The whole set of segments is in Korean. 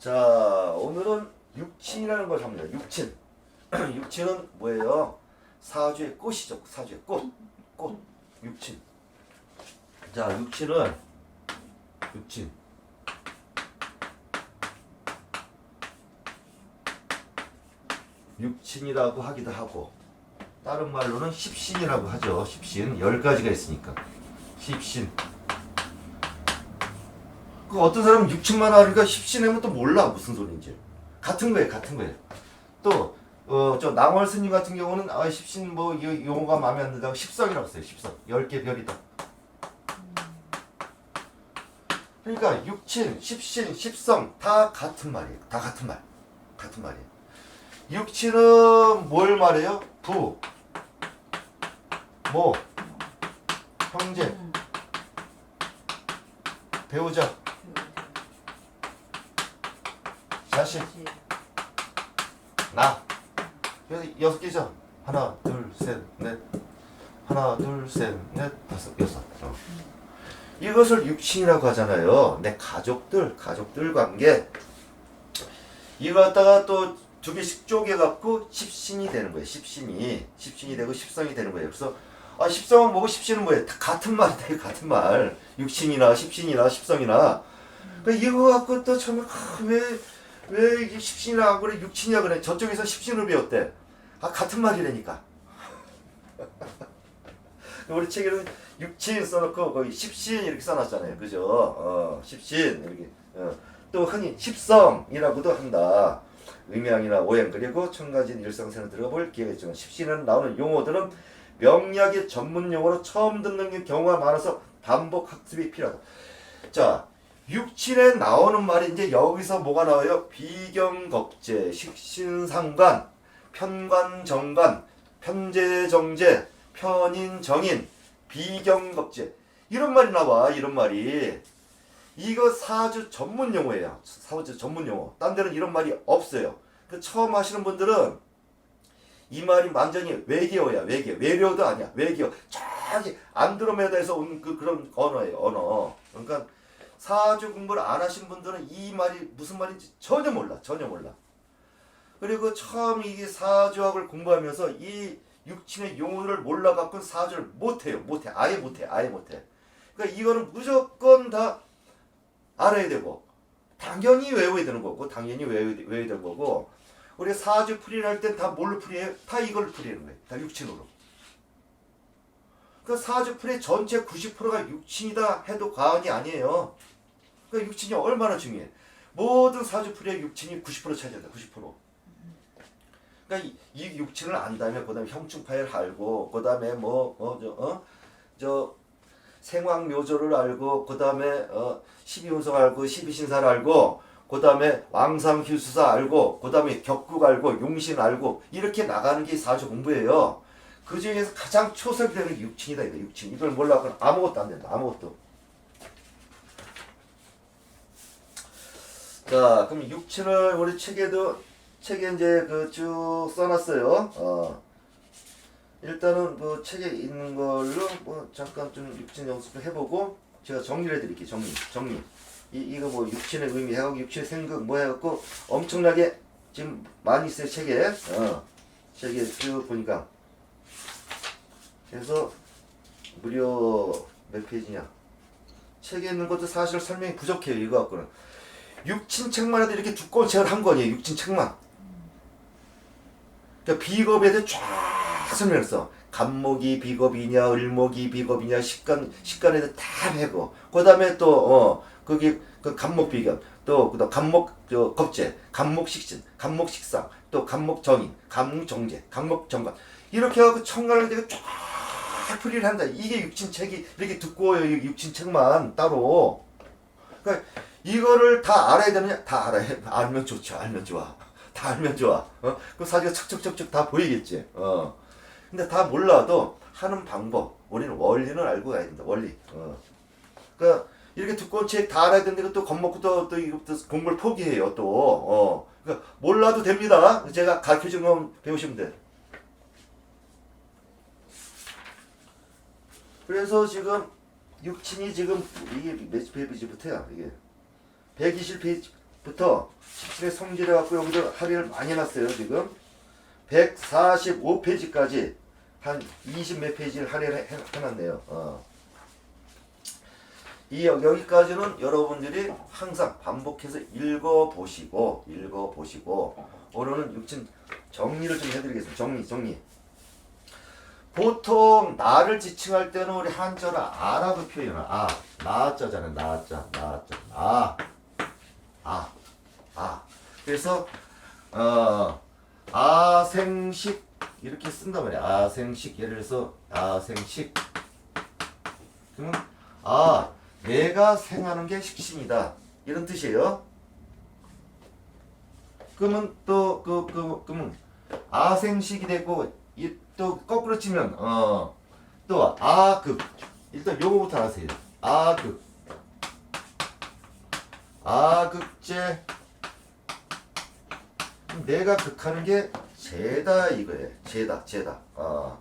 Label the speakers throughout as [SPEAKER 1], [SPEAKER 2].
[SPEAKER 1] 자, 오늘은 육친이라는 걸 합니다. 육친. 육친은 뭐예요? 사주의 꽃이죠. 사주의 꽃. 꽃. 육친. 자, 육친은 육친. 육친이라고 하기도 하고 다른 말로는 십신이라고 하죠. 십신 열 가지가 있으니까 십신. 그 어떤 사람은 육친만 하니까 십신하면 또 몰라 무슨 소리인지. 같은 거예요, 같은 거예요. 또 어, 저 낭월 스님 같은 경우는 아 십신 뭐 이 용어가 마음에 안 든다고 십성이라고 써요. 십성. 열개 별이다. 그러니까 육친, 십신, 십성 다 같은 말이에요. 다 같은 말. 같은 말이에요. 육친은 뭘 말해요? 부, 모, 형제, 배우자, 자식, 나. 여섯 개죠. 하나, 둘, 셋, 넷. 하나, 둘, 셋, 넷, 다섯, 여섯. 어. 이것을 육친이라고 하잖아요. 내 가족들, 가족들 관계. 이거 갖다가 또 두 개씩 쪼개갖고 십신이 되는 거예요. 십신이. 십신이 되고 십성이 되는 거예요. 그래서 아, 십성은 뭐고 십신은 뭐예요? 다 같은 말이다. 같은 말. 육신이나 십신이나 십성이나. 그러니까 이거 갖고 또 처음에 아, 왜, 왜 이게 십신이라 고 그래? 육친이라 그래? 저쪽에서 십신을 배웠대. 아, 같은 말이라니까. 우리 책에는 육친 써놓고 거기 십신 이렇게 써놨잖아요. 그죠? 어, 십신 이렇게. 어. 또 흔히 십성이라고도 한다. 의명이나 오행 그리고 첨가진 일상생활 들어볼 기회가 있지만 십신은 나오는 용어들은 명리학의 전문 용어로 처음 듣는 경우가 많아서 반복 학습이 필요하다. 자, 육친에 나오는 말이 이제 여기서 뭐가 나와요? 비경겁제, 식신상관, 편관정관, 편제정제, 편인정인, 비경겁제 이런 말이 나와. 이런 말이. 이거 사주 전문 용어예요. 사주 전문 용어. 딴 데는 이런 말이 없어요. 그 처음 하시는 분들은 이 말이 완전히 외계어야. 외계. 외래어도 아니야. 외계어. 저기 안드로메다에서 온 그 그런 언어예요. 언어. 그러니까 사주 공부를 안 하신 분들은 이 말이 무슨 말인지 전혀 몰라. 전혀 몰라. 그리고 처음 이게 사주학을 공부하면서 이 육친의 용어를 몰라갖고 사주를 못해요. 못해. 아예 못해. 아예 못해. 그러니까 이거는 무조건 다 알아야 되고 당연히 외워야 되는 거고 당연히 외워야, 되는 거고 우리 사주 풀이를 할 땐 다 뭘로 풀이해요? 다 이걸 풀이하는 거예요. 다 육친으로. 그 사주 풀이 전체 90%가 육친이다 해도 과언이 아니에요. 그 육친이 얼마나 중요해. 모든 사주 풀이의 육친이 90% 차지한다. 90%. 그러니까 이, 이 육친을 안다면 그다음에 형충파를 알고 그다음에 뭐뭐저 어? 저 생황묘조를 알고 그다음에 어 12운성 알고 12신사를 알고 그다음에 왕상휴수사 알고 그다음에 격국 알고 용신 알고 이렇게 나가는 게 사주 공부예요. 그 중에서 가장 초석되는 게 육친이다 이거 육친. 이걸 몰라고 아무것도 안 된다. 아무것도. 자, 그럼 육친을 우리 책에도 책에 이제 그 쭉 써놨어요. 어. 일단은 뭐 책에 있는 걸로 뭐 잠깐 좀 육친 연습 좀 해보고 제가 정리를 해드릴게요. 정리, 정리. 이 이거 뭐 육친의 의미 해갖고 육친의 생각 뭐 해갖고 엄청나게 지금 많이 있어요 책에. 어. 책에 쭉 보니까 그래서 무려 몇 페이지냐? 책에 있는 것도 사실 설명이 부족해요. 이거 갖고는 육친 책만 해도 이렇게 두꺼운 책을 한 거니에요. 육친 책만. 그러니까 비겁에 대해 쫙 설명했어. 간목이 비겁이냐, 을목이 비겁이냐, 식간 식간에 대해 다 해고. 그 다음에 또 어, 거기 그 간목 비견, 또 그다음 간목 저 겁제, 간목 식신, 간목 식상, 또 간목 정인, 간목 정제, 간목 정관. 이렇게 해갖고 청간을 되게 쫙 풀이를 한다. 이게 육친 책이 이렇게 두꺼워요. 이 육친 책만 따로. 그러니까 이거를 다 알아야 되느냐? 다 알아야 알면 좋죠. 알면 좋아. 다 알면 좋아. 어? 그 사지가 척척척척 다 보이겠지. 어. 근데 다 몰라도 하는 방법. 우리는 원리는 알고 가야 된다. 원리. 어. 그러니까 이렇게 두꺼운 책 다 알아야 되는데 또 겁먹고 또, 또 이것도 공부를 포기해요. 또. 어. 그러니까 몰라도 됩니다. 제가 가르쳐 준건 배우시면 돼. 그래서 지금 육친이 지금 이게 몇 페이지부터야 이게 120페이지 부터 17에 성질해 갖고 여기도 할애를 많이 해놨어요 지금. 145페이지까지 한 20 몇 페이지를 할애를 해- 해놨네요. 어. 이 여- 여기까지는 여러분들이 항상 반복해서 읽어보시고 읽어보시고 오늘은 육진 정리를 좀 해드리겠습니다. 정리 정리. 보통 나를 지칭할 때는 우리 한자로 아라고 표현을 아 나자잖아요. 나자 나자. 아 아, 아. 그래서 어 아생식 이렇게 쓴단 말이야. 아생식 예를 들어서 아생식 그러면 아 내가 생하는 게 식신이다 이런 뜻이에요. 그러면 또그 그 그러면 아생식이 되고 이 또 거꾸로 치면 어또 아극 일단 요거부터 알아세요. 아극 아극제 내가 극하는 게 죄다 이거예요. 죄다, 죄다. 아,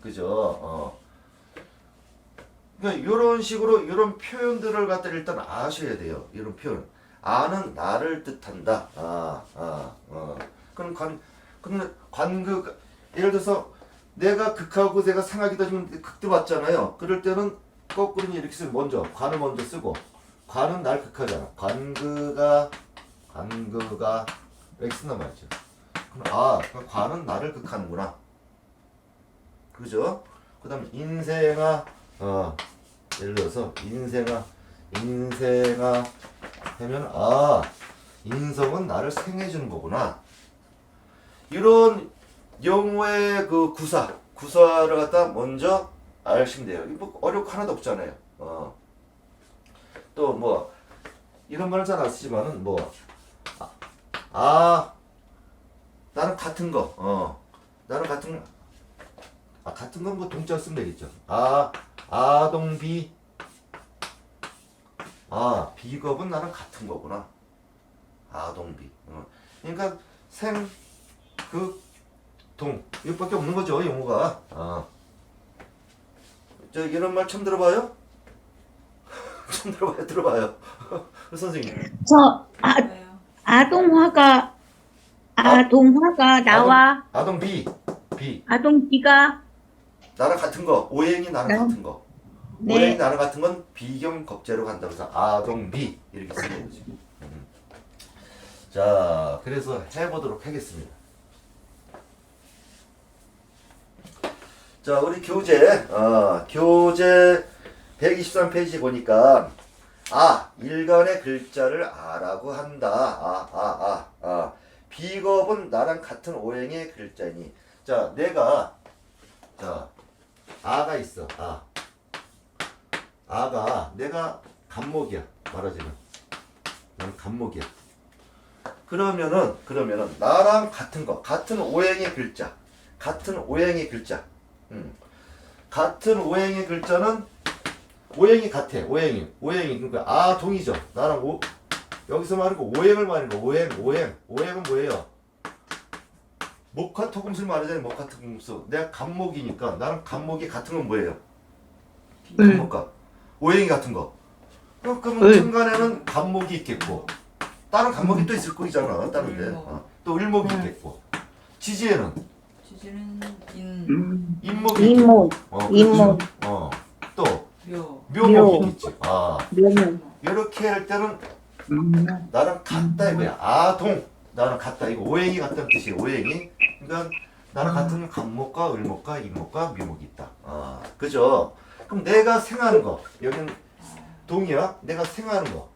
[SPEAKER 1] 그죠? 어. 그러니까 이런 식으로 이런 표현들을 갖다 일단 아셔야 돼요. 이런 표현. 아는 나를 뜻한다. 아, 아, 어. 그럼 관, 그럼 관극 예를 들어서 내가 극하고 내가 생하기도 지금 극도 맞잖아요. 그럴 때는 거꾸로 이렇게 쓰면 먼저 관을 먼저 쓰고 관은 날 극하잖아. 관그가 관그가 쓴단 말이죠. 그럼 아, 관은 나를 극하는구나. 그죠? 그다음 인생아 어 예를 들어서 인생아 인생아 하면 아 인성은 나를 생해 주는 거구나. 이런 영어의 그 구사 구사를 갖다 먼저 아시면 돼요. 뭐 어렵고 하나도 없잖아요. 어. 또 뭐 이런 말을 잘안 쓰지만은 뭐 아, 아 나는 같은 거 어. 나는 같은 아 같은 건 뭐 동자 쓰면 되겠죠. 아 아동비 아 비겁은 나랑 같은 거구나. 아동비. 어. 그러니까 생, 그, 동 이것밖에 없는 거죠 용어가. 아. 저 이런 말 처음 들어봐요? 처음 들어봐요, 들어봐요. 선생님.
[SPEAKER 2] 저 아,
[SPEAKER 3] 뭐예요?
[SPEAKER 2] 아동화가 아동화가 나와
[SPEAKER 1] 아동비, 비.
[SPEAKER 2] 아동비가
[SPEAKER 1] 나랑 같은 거, 오행이 나랑
[SPEAKER 2] 네.
[SPEAKER 1] 같은 거. 오행이
[SPEAKER 2] 네
[SPEAKER 1] 나랑 같은 건 비경 겁제로 간다고 해서 아동비 이렇게 쓰는 거지. 음. 자, 그래서 해보도록 하겠습니다. 자, 우리 교재, 어, 교재 123페이지 보니까 아, 일간의 글자를 아라고 한다. 아, 아, 아, 아. 비겁은 나랑 같은 오행의 글자니. 자, 내가 자, 아가 있어. 아. 아가 내가 간목이야. 말하자면. 난 간목이야. 그러면은 그러면은 나랑 같은 거, 같은 오행의 글자. 같은 오행의 글자. 음. 같은 오행의 글자는 오행이 같아. 오행이. 오행이 그러니까 아 동이죠. 나랑 오 여기서 말하는 거 오행을 말하는 거. 오행, 오행. 오행은 뭐예요? 목화토금술 말하잖아요. 목화토금술. 내가 간목이니까 나랑 간목이 같은 건 뭐예요?
[SPEAKER 2] 음.
[SPEAKER 1] 간목과 오행이 같은 거. 어, 그러면
[SPEAKER 2] 음.
[SPEAKER 1] 천간에는 간목이 있겠고 다른 간목이 또 있을 거잖아. 다른데.
[SPEAKER 3] 을목.
[SPEAKER 1] 어. 또 을목이
[SPEAKER 2] 음.
[SPEAKER 1] 있겠고 지지에는
[SPEAKER 3] 지지는 인,
[SPEAKER 2] 음,
[SPEAKER 1] 인목이 있고. 어,
[SPEAKER 2] 인목.
[SPEAKER 1] 그렇죠. 어. 또
[SPEAKER 3] 묘,
[SPEAKER 1] 묘목이
[SPEAKER 2] 묘.
[SPEAKER 1] 있겠지. 아
[SPEAKER 2] 묘목
[SPEAKER 1] 이렇게 할 때는
[SPEAKER 2] 음,
[SPEAKER 1] 나랑 같다 이거야. 아동 나랑 같다 이거 오행이 같다는 뜻이에요. 오행이 그러니까 나랑 같은 간목과 을목과 인목과 묘목이 있다. 아 그죠? 그럼 내가 생하는 거 여기는 동이야. 내가 생하는 거.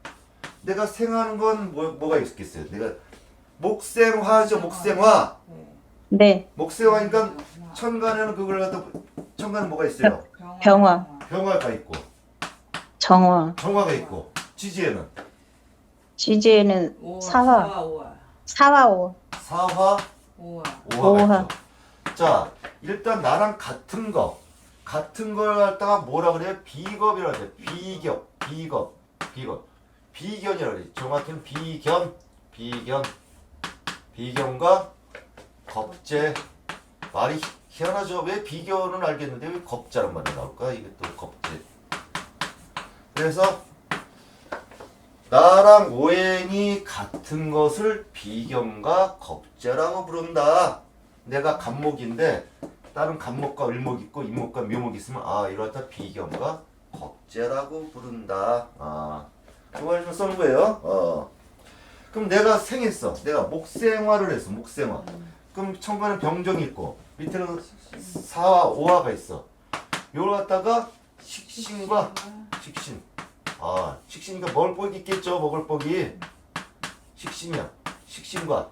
[SPEAKER 1] 내가 생하는 건 뭐, 뭐가 있겠어요? 내가 목생화죠. 목생화.
[SPEAKER 3] 네.
[SPEAKER 2] 네
[SPEAKER 1] 목생화니까 천간에는 그걸 갖다 천간은 뭐가 있어요?
[SPEAKER 2] 병화.
[SPEAKER 1] 병화가 있고
[SPEAKER 2] 정화
[SPEAKER 1] 정화가 있고 지지에는
[SPEAKER 2] 지지에는
[SPEAKER 3] 오화,
[SPEAKER 2] 사화.
[SPEAKER 3] 사화, 오화,
[SPEAKER 2] 사화오
[SPEAKER 1] 사화
[SPEAKER 3] 오화.
[SPEAKER 1] 오화가
[SPEAKER 2] 오화.
[SPEAKER 1] 있죠. 자, 일단 나랑 같은 거, 같은 걸 갖다가 뭐라 그래요? 비겁이라 그래. 비겹, 비겁, 비겁, 비견이라 그래. 정확히는 비견, 비견, 비견과 겁제. 말이 희- 희한하죠. 왜 비견은 알겠는데 왜 겁자란 말이 나올까? 이게 또 겁제. 그래서 나랑 오행이 같은 것을 비경과 겁재라고 부른다. 내가 간목인데 다른 간목과 을목 있고 임목과 묘목 있으면 아 이렇다 비경과 겁재라고 부른다. 아 그걸 좀 써는 거예요. 어. 그럼 내가 생했어. 내가 목생화를 했어. 목생화. 그럼 천간에 병정이 있고 밑에는 사와 오화가 있어. 요걸 갖다가 식신과 식신. 아, 식신이니까 먹을 복이 있겠죠. 먹을 복이. 식신이야. 식신과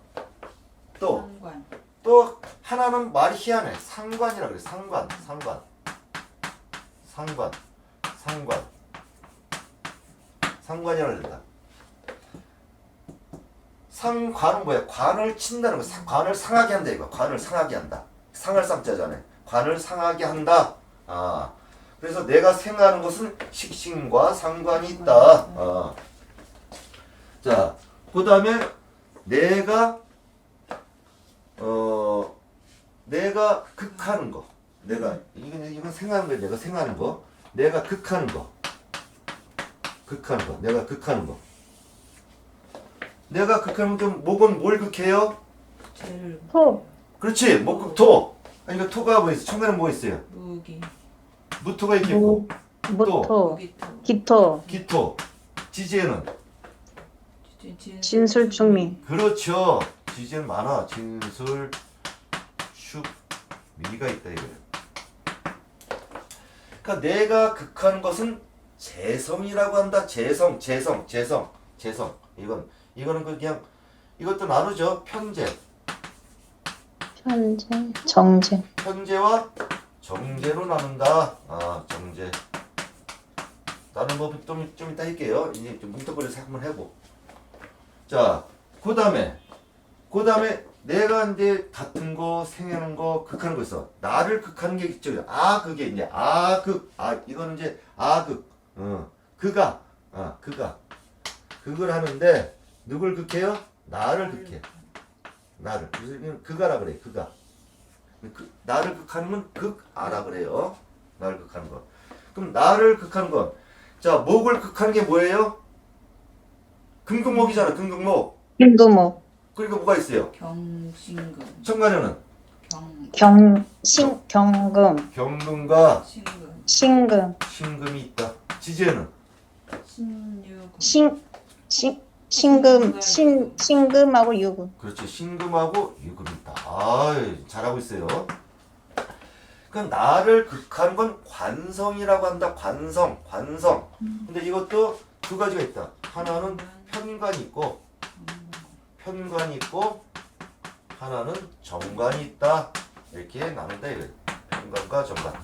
[SPEAKER 1] 또
[SPEAKER 3] 상관.
[SPEAKER 1] 또 하나는 말이 희한해. 상관이라 그래. 상관, 상관, 상관, 상관, 상관이라 그랬다. 상관은 뭐야? 관을 친다는 거. 상- 관을 상하게 한다 이거. 관을 상하게 한다. 상할 쌍자잖아요. 관을 상하게 한다. 아, 그래서 내가 생각하는 것은 식신과 상관이 있다. 아. 자, 그 다음에 내가 어 내가 극하는 거 내가 이건 이건 생각하는 거야 내가 생각하는 거 내가 극하는 거 극하는 거 내가 극하는 거 내가 극하는 좀 목은 뭘 극해요?
[SPEAKER 3] 제를
[SPEAKER 2] 토,
[SPEAKER 1] 그렇지 목극 토. 그러니까 토가 뭐 있어? 청가는 뭐 있어요?
[SPEAKER 3] 무기.
[SPEAKER 1] 무토가 있겠고.
[SPEAKER 2] 무, 무토,
[SPEAKER 3] 무기토.
[SPEAKER 2] 기토,
[SPEAKER 1] 기토. 지지에는?
[SPEAKER 3] 진-
[SPEAKER 2] 진술 충미,
[SPEAKER 1] 그렇죠. 지지에는 많아. 진술 슉 미가 있다 이거예요 그러니까 내가 극하는 것은 재성이라고 한다. 재성 재성 재성 재성 이건 이거는 그 그냥 이것도 나누죠 편재
[SPEAKER 2] 현재, 정제,
[SPEAKER 1] 현재와 정제로 나눈다. 아, 정제. 다른 법좀 좀 이따 할게요. 이제 좀 뭉텅거려서 한번 해보. 자, 그 다음에, 그 다음에 내가 이제 같은 거, 생하는 거, 극하는 거 있어. 나를 극하는 게 있죠. 아, 그게 이제 아 극. 아, 이거는 이제 아 극. 어, 그가. 아, 그가. 극을 하는데 누굴 극해요? 나를 극해. 나를. 그래서 이건 그가라 그래. 그가. 그, 나를 극하는 건 극아라 그래요. 나를 극하는 건. 그럼 나를 극하는 건. 자, 목을 극하는 게 뭐예요? 금극목이잖아. 금극목.
[SPEAKER 2] 흰두목,
[SPEAKER 1] 그러니까 뭐가 있어요?
[SPEAKER 3] 경신금
[SPEAKER 1] 청가년은
[SPEAKER 3] 경
[SPEAKER 2] 경, 신, 경금,
[SPEAKER 1] 경금과
[SPEAKER 3] 신금
[SPEAKER 2] 신금,
[SPEAKER 1] 신금이 있다. 지지에는
[SPEAKER 3] 신유금
[SPEAKER 2] 신, 신, 신금, 신, 신금하고 유금.
[SPEAKER 1] 그렇지. 신금하고 유금이 있다. 아, 잘하고 있어요. 그 나를 극하는 건 관성이라고 한다. 관성, 관성. 근데 이것도 두 가지가 있다. 하나는 편관이 있고 편관이 있고 하나는 정관이 있다. 이렇게 나눈다. 편관과 정관.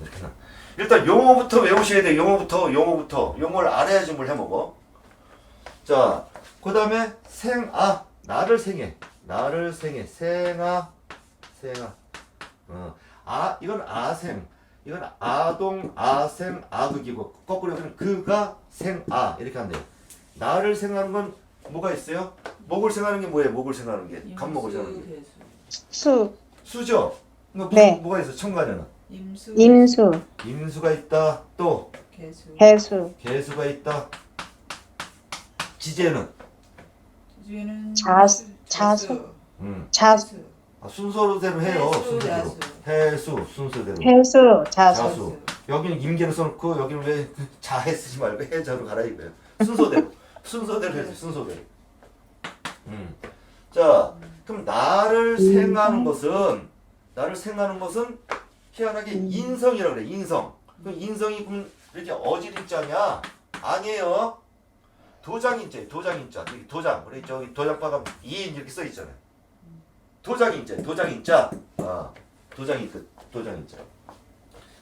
[SPEAKER 1] 이렇게 나. 일단 용어부터 외우셔야 돼. 용어부터 용어부터 용어를 알아야지 뭘 해먹어. 자, 그 다음에 생아 나를 생해 나를 생해 생아 생아 어, 아 이건 아생 이건 아동 아생 아극이고 거꾸로 해서는 그가 생 아 이렇게 한대요. 나를 생하는 건 뭐가 있어요? 목을 생하는 게 뭐예요? 목을 생하는 게 간목을 생하는 게
[SPEAKER 3] 수,
[SPEAKER 1] 수죠. 그러니까
[SPEAKER 2] 네.
[SPEAKER 1] 뭐가 있어? 청관에는
[SPEAKER 3] 임수
[SPEAKER 2] 임수,
[SPEAKER 1] 임수가 있다. 또
[SPEAKER 3] 개수
[SPEAKER 2] 해수,
[SPEAKER 1] 개수가 있다. 지제는
[SPEAKER 3] 지지는
[SPEAKER 2] 자수- 자수.
[SPEAKER 1] 음,
[SPEAKER 2] 자수,
[SPEAKER 1] 아, 순서대로 해요.
[SPEAKER 3] 해수,
[SPEAKER 1] 순서대로. 해수 순서대로.
[SPEAKER 2] 해수, 자수.
[SPEAKER 1] 자수. 여기는 임계를 써놓고 여기는 왜 자해 쓰지 말고 해자로 가라 이거예요. 순서대로 순서대로 해서 순서대로. 음. 자, 그럼 나를 생하는 것은 나를 생하는 것은 희한하게 인성이라고 그래. 인성. 그럼 인성이 그럼 이렇게 어지린자냐? 아니에요. 도장인자, 도장인자. 여기 도장. 우리 저기 도장바가 이인 이렇게 써 있잖아요. 도장인자, 도장인자. 아, 도장이 그 도장인자.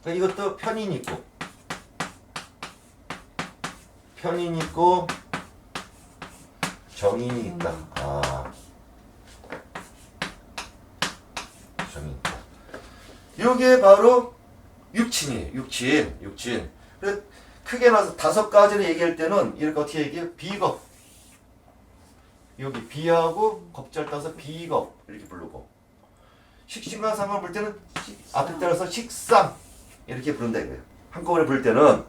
[SPEAKER 1] 그러니까 이것도 편인 있고 편인 있고 정인이 있다. 아 정인. 이게 바로 육친이에요. 육친, 육친. 크게 나서 다섯 가지를 얘기할 때는 이렇게 어떻게 얘기해요? 비겁. 여기 비하고 겁잘 따서 비겁 이렇게 부르고 식신과 상을 볼 때는 앞에 따라서 식상 이렇게 부른다 이거예요. 한꺼번에 부를 때는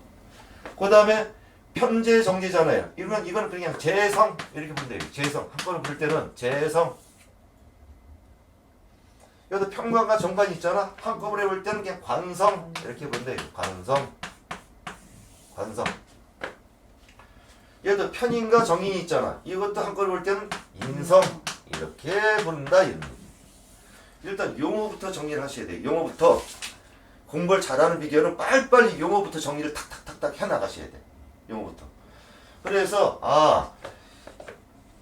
[SPEAKER 1] 그 다음에 편재 정제잖아요. 이건 이건 그냥 재성 이렇게 보면 돼요. 재성 한번에 볼 때는 재성. 여기도 평관과 정관이 있잖아. 한꺼번에 볼 때는 그냥 관성 이렇게 돼요. 관성, 관성. 얘도 편인과 정인이 있잖아. 이것도 한꺼번에 볼 때는 인성 이렇게 본다. 일단 용어부터 정리를 하셔야 돼요. 용어부터 공부를 잘하는 비결은 빨리빨리 용어부터 정리를 탁탁탁탁 해나가셔야 돼. 용어부터. 그래서 아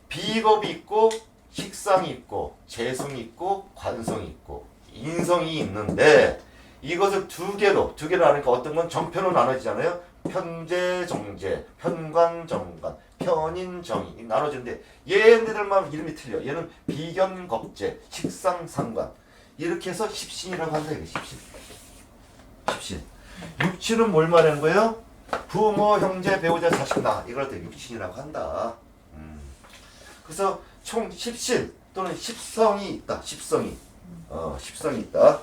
[SPEAKER 1] 비겁이 있고 식상이 있고 재성이 있고 관성이 있고 인성이 있는데 이것을 두 개로 두 개로 나누니까 어떤 건 정편으로 나눠지잖아요. 편재 정재, 편관 정관, 편인 정인 나눠지는데 얘네들만 이름이 틀려. 얘는 비견 겁재, 식상 상관 이렇게 해서 십신이라고 한다 이거 십신. 십신. 육신은 뭘 말하는 거예요? 부모, 형제, 배우자, 자식, 나 이걸 때 육신이라고 한다. 음. 그래서 총 십신 또는 십성이 있다. 십성이 어 십성이 있다.